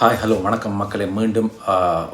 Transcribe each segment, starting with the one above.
Hi hello வணக்கம் மக்களே. மீண்டும்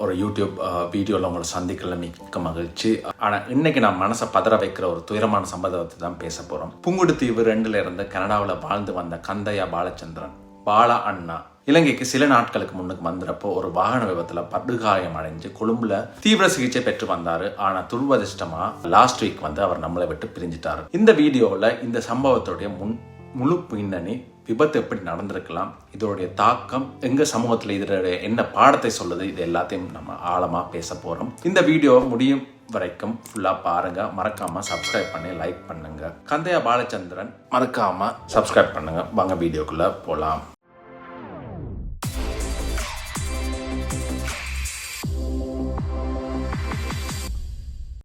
ஒரு யூடியூப் வீடியோவில் உங்களை சந்திக்கல மிக்க மகிழ்ச்சி. ஆனால் இன்னைக்கு நான் மனசை பதற வைக்கிற ஒரு துயரமான சம்பவத்தை தான் பேச போகிறோம் புங்குடுத்தீவு ரெண்டுல இருந்து கனடாவில் வாழ்ந்து வந்த கந்தையா பாலச்சந்திரன் பாலா அண்ணா. இலங்கைக்கு சில நாட்களுக்கு முன்னுக்கு வந்தப்போ ஒரு வாகன விபத்துல படுகாயம் அடைஞ்சு கொழும்புல தீவிர சிகிச்சை பெற்று வந்தாரு. ஆனா துர்வதிஷ்டமா லாஸ்ட் வீக் வந்து அவர் நம்மளை விட்டு பிரிஞ்சிட்டாரு. இந்த வீடியோவில் இந்த சம்பவத்துடைய முன் முழு பின்னணி விபத்து எப்படி நடந்திருக்கலாம் இதோடைய தாக்கம் எங்க சமூகத்தில் இதோடைய என்ன பாடத்தை சொல்லுது இது எல்லாத்தையும் நம்ம ஆழமா பேச போறோம். இந்த வீடியோ முடியும் வரைக்கும் ஃபுல்லா பாருங்க. மறக்காம சப்ஸ்கிரைப் பண்ணி லைக் பண்ணுங்க. கந்தையா பாலச்சந்திரன் மறக்காம சப்ஸ்கிரைப் பண்ணுங்க. வாங்க வீடியோக்குள்ள போலாம்.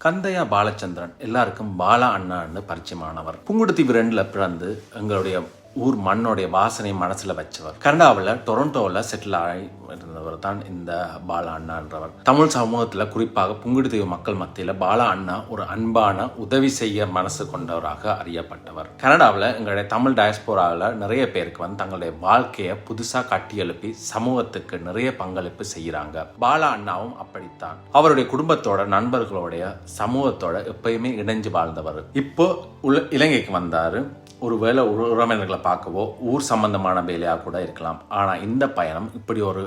கந்தையா பாலச்சந்திரன் எல்லாருக்கும் பாலா அண்ணான்னு பரிச்சயமானவர். புங்குடுத்தி ரெண்டுல பிறந்து எங்களுடைய ஊர் மண்ணோடைய வாசனை மனசுல வச்சவர். கனடாவில் டொரண்டோவில் செட்டில் ஆகி இருந்தவர் தான் இந்த பாலா அண்ணான்றவர். தமிழ் சமூகத்தில் குறிப்பாக புங்குடுதீவு மக்கள் மத்தியில் பாலா அண்ணா ஒரு அன்பான உதவி செய்ய மனசு கொண்டவராக அறியப்பட்டவர். கனடாவில் எங்களுடைய தமிழ் டயஸ்போராவில் நிறைய பேருக்கு வந்து தங்களுடைய வாழ்க்கையை புதுசாக கட்டி எழுப்பி சமூகத்துக்கு நிறைய பங்களிப்பு செய்கிறாங்க பாலா அண்ணாவும் அப்படித்தான். அவருடைய குடும்பத்தோட நண்பர்களுடைய சமூகத்தோட எப்பயுமே இணைஞ்சு வாழ்ந்தவர். இப்போ உள்ள இலங்கைக்கு வந்தார். ஒருவேளை உறவினர்களை பார்க்கவோ ஊர் சம்பந்தமான வேலையாக கூட இருக்கலாம். ஆனால் இந்த பயணம் இப்படி ஒரு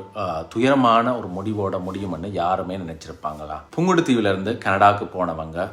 துயரமான ஒரு முடிவோட முடியும்னு யாருமே நினச்சிருப்பாங்களா? புங்குடுத்தீவிலிருந்து கனடாவுக்கு போனவங்க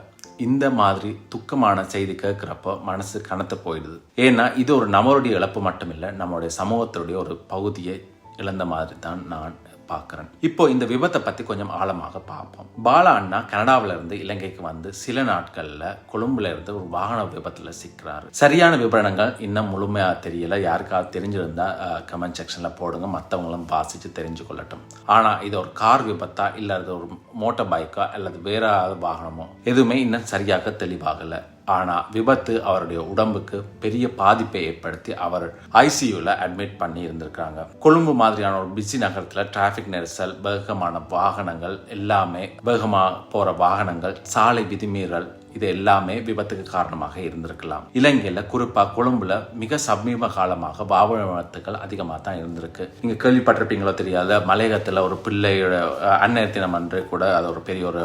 இந்த மாதிரி துக்கமான செய்தி கேட்குறப்போ மனசு கனத்து போயிடுது. ஏன்னா இது ஒரு நம்மளுடைய இழப்பு மட்டும் இல்லை நம்மளுடைய சமூகத்தினுடைய ஒரு பகுதியை இழந்த மாதிரி தான் நான் பார்க்குறேன். இப்போ இந்த விபத்தை பற்றி கொஞ்சம் ஆழமாக பார்ப்போம். பாலா அண்ணா கனடாவில் இருந்து இலங்கைக்கு வந்து சில நாட்களில் கொழும்புல இருந்து ஒரு வாகன விபத்தில் சிக்கிறாரு. சரியான விவரணங்கள் இன்னும் முழுமையாக தெரியல. யாருக்காவது தெரிஞ்சிருந்தா கமெண்ட் செக்ஷனில் போடுங்க. மற்றவங்களும் வாசித்து தெரிஞ்சு கொள்ளட்டும். ஆனால் இது ஒரு கார் விபத்தா இல்லை அது ஒரு மோட்டார் பைக்கா அல்லது வேற வாகனமோ எதுவுமே இன்னும் சரியாக தெளிவாகலை. ஆனால் விபத்து அவருடைய உடம்புக்கு பெரிய பாதிப்பை ஏற்படுத்தி அவர் ஐசியூவில் அட்மிட் பண்ணி இருந்திருக்காங்க கொழும்பு மாதிரியான ஒரு பிஸி நகரத்தில் டிராஃபிக் நெரிசல் வேகமான வாகனங்கள் எல்லாமே வேகமாக போகிற வாகனங்கள் சாலை விதிமீறல் இது எல்லாமே விபத்துக்கு காரணமாக இருந்திருக்கலாம். இலங்கையில குறிப்பா கொழும்புல மிக சமீப காலமாக வாகன விபத்துகள் அதிகமாக தான் இருந்திருக்கு. நீங்க கேள்விப்பட்டிருப்பீங்களோ தெரியாத மலையகத்துல ஒரு பிள்ளையோட அஹ், அன்னையர் தினம் அன்று கூட அது ஒரு பெரிய ஒரு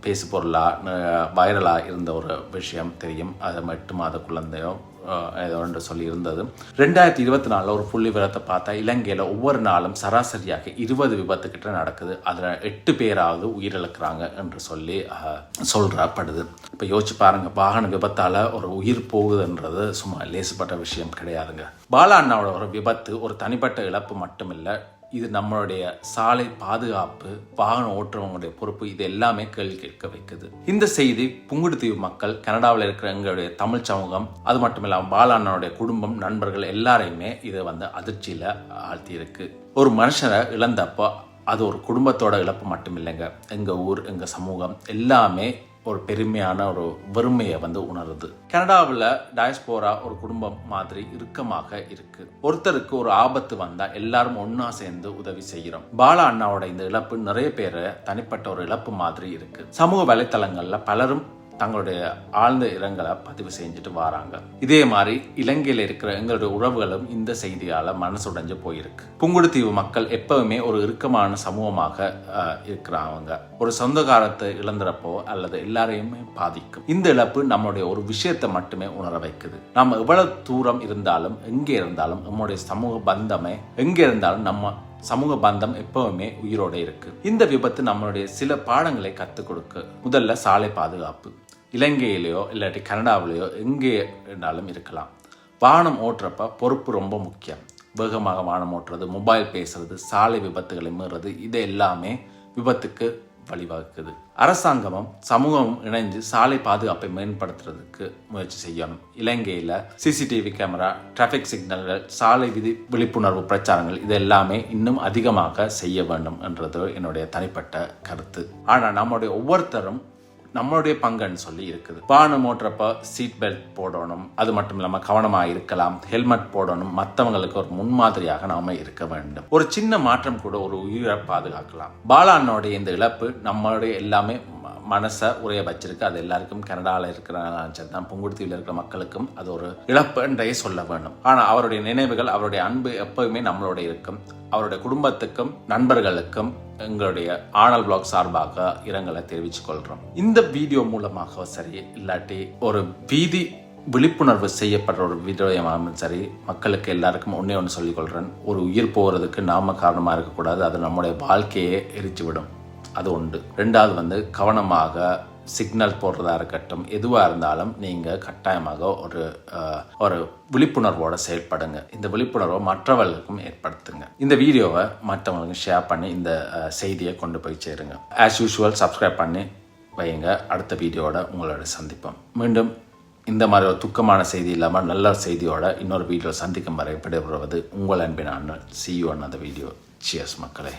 பேசு பொருளா வைரலா இருந்த ஒரு விஷயம் தெரியும். அது எட்டு மாத குழந்தையோ ஒன்று சொல்லி இருந்தது ரெண்டாயிரத்தி இருபத்தி நாலில் ஒரு புள்ளி விவரத்தை பார்த்தா இலங்கையில் ஒவ்வொரு நாளும் சராசரியாக இருபது விபத்துக்கிட்ட நடக்குது. அதில் எட்டு பேராவது உயிரிழக்கிறாங்க என்று சொல்லி சொல்கிறப்படுது இப்போ யோசிச்சு பாருங்க வாகன விபத்தால் ஒரு உயிர் போகுதுன்றது சும்மா லேசுப்பட்ட விஷயம் கிடையாதுங்க. பாலா அண்ணாவோட ஒரு விபத்து ஒரு தனிப்பட்ட இழப்பு மட்டுமில்லை இது நம்மளுடைய சாலை பாதுகாப்பு வாகனம் ஓட்டுறவங்களுடைய பொறுப்பு இது எல்லாமே கேள்வி கேட்க வைக்குது. இந்த செய்தி புங்குடுதீவு மக்கள் கனடாவில் இருக்கிற எங்களுடைய தமிழ் சமூகம் அது மட்டும் இல்லாமல் பாலாண்ணனுடைய குடும்பம் நண்பர்கள் எல்லாரையுமே இதை வந்து அதிர்ச்சியில் ஆழ்த்தி இருக்கு ஒரு மனுஷனை இழந்தப்போ அது ஒரு குடும்பத்தோட இழப்பு மட்டும் இல்லைங்க எங்கள் ஊர் எங்கள் சமூகம் எல்லாமே ஒரு பெருமையான ஒரு வறுமையை வந்து உணருது. கனடாவில் டயஸ்போரா ஒரு குடும்பம் மாதிரி இறுக்கமாக இருக்கு. ஒருத்தருக்கு ஒரு ஆபத்து வந்தா எல்லாரும் ஒன்னா சேர்ந்து உதவி செய்கிறோம் பாலா அண்ணாவோட இந்த இழப்பு நிறைய பேர் தனிப்பட்ட ஒரு இழப்பு மாதிரி இருக்கு. சமூக வலைத்தளங்கள்ல பலரும் தங்களுடைய ஆழ்ந்த இரங்கலை பதிவு செஞ்சுட்டு வராங்க. இதே மாதிரி இலங்கையில் இருக்கிற எங்களுடைய உறவுகளும் இந்த செய்தியால் மனசுடைஞ்சு போயிருக்கு. புங்குடுதீவு மக்கள் எப்பவுமே ஒரு இறுக்கமான சமூகமாக இருக்கிறாங்க. ஒரு சொந்தகாரத்தை இழந்துறப்போ அல்லது எல்லாரையுமே பாதிக்கும். இந்த இழப்பு நம்மளுடைய ஒரு விஷயத்தை மட்டுமே உணர வைக்குது. நம்ம எவ்வளவு தூரம் இருந்தாலும் எங்கே இருந்தாலும் நம்முடைய சமூக பந்தமே எங்கே இருந்தாலும் நம்ம சமூக பந்தம் எப்பவுமே உயிரோட இருக்கு. இந்த விபத்து நம்மளுடைய சில பாடங்களை கற்றுக் கொடுக்க. முதல்ல சாலை பாதுகாப்பு. இலங்கையிலேயோ இல்லாட்டி கனடாவிலேயோ எங்கே இருந்தாலும் இருக்கலாம். வாகனம் ஓட்டுறப்ப பொறுப்பு ரொம்ப முக்கியம். வேகமாக வாகனம் ஓட்டுறது மொபைல் பேசுறது சாலை விபத்துகளை மீறது இது எல்லாமே விபத்துக்கு வழிவகுக்குது. அரசாங்கமும் சமூகமும் இணைஞ்சு சாலை பாதுகாப்பை மேம்படுத்துறதுக்கு முயற்சி செய்யணும் இலங்கையில் சிசிடிவி கேமரா டிராஃபிக் சிக்னல்கள் சாலை விதி விழிப்புணர்வு பிரச்சாரங்கள் இது எல்லாமே இன்னும் அதிகமாக செய்ய வேண்டும் என்றது என்னுடைய தனிப்பட்ட கருத்து. ஆனால் நம்முடைய ஒவ்வொருத்தரும் நம்மளுடைய பங்குன்னு சொல்லி இருக்குது. வாகனம் ஓட்டுறப்ப சீட் பெல்ட் போடணும். அது மட்டும் இல்லாமல் கவனமாக இருக்கலாம். ஹெல்மெட் போடணும். மற்றவங்களுக்கு ஒரு முன்மாதிரியாக நாம இருக்க வேண்டும். ஒரு சின்ன மாற்றம் கூட ஒரு உயிரை பாதுகாக்கலாம். பாலா இந்த இழப்பு நம்மளுடைய எல்லாமே ம- மனசை உரைய வச்சிருக்கு. அது எல்லாருக்கும் கனடாவில் இருக்கிறனாலும் சரி தான் புங்குடுத்தீவில் இருக்கிற மக்களுக்கும் அது ஒரு இழப்பு என்றே சொல்ல வேண்டும். ஆனால் அவருடைய நினைவுகள் அவருடைய அன்பு எப்பவுமே நம்மளோட இருக்கும். அவருடைய குடும்பத்துக்கும் நண்பர்களுக்கும் எங்களுடைய ஆனல் பிளாக் சார்பாக இரங்கலை தெரிவித்துக் கொள்கிறோம். இந்த வீடியோ மூலமாக சரி இல்லாட்டி ஒரு வீதி விழிப்புணர்வு செய்யப்படுற ஒரு வீடியோ சரி மக்களுக்கு எல்லாருக்கும் ஒன்றே ஒன்று சொல்லிக் கொள்கிறேன் ஒரு உயிர் போகிறதுக்கு நாம காரணமாக இருக்கக்கூடாது. அது நம்முடைய வாழ்க்கையே எரிச்சு விடும் அது உண்டு. ரெண்டாவது வந்து கவனமாக சிக்னல் போடுறதா இருக்கட்டும் எதுவாக இருந்தாலும் நீங்கள் கட்டாயமாக ஒரு ஒரு விழிப்புணர்வோடு செயல்படுங்க. இந்த விழிப்புணர்வை மற்றவர்களுக்கும் ஏற்படுத்துங்க. இந்த வீடியோவை மற்றவங்களுக்கு ஷேர் பண்ணி இந்த செய்தியை கொண்டு போய் சேருங்க. ஆஸ் யூஷுவல் சப்ஸ்கிரைப் பண்ணி வையுங்க அடுத்த வீடியோவோட உங்களோட சந்திப்போம். மீண்டும் இந்த மாதிரி ஒரு துக்கமான செய்தி இல்லாமல் நல்ல செய்தியோட இன்னொரு வீடியோ சந்திக்கும் வரை விடைபெறுவது உங்கள் அன்பின் அண்ணன். சி யூ அந்த வீடியோ சியர்ஸ் மக்களே.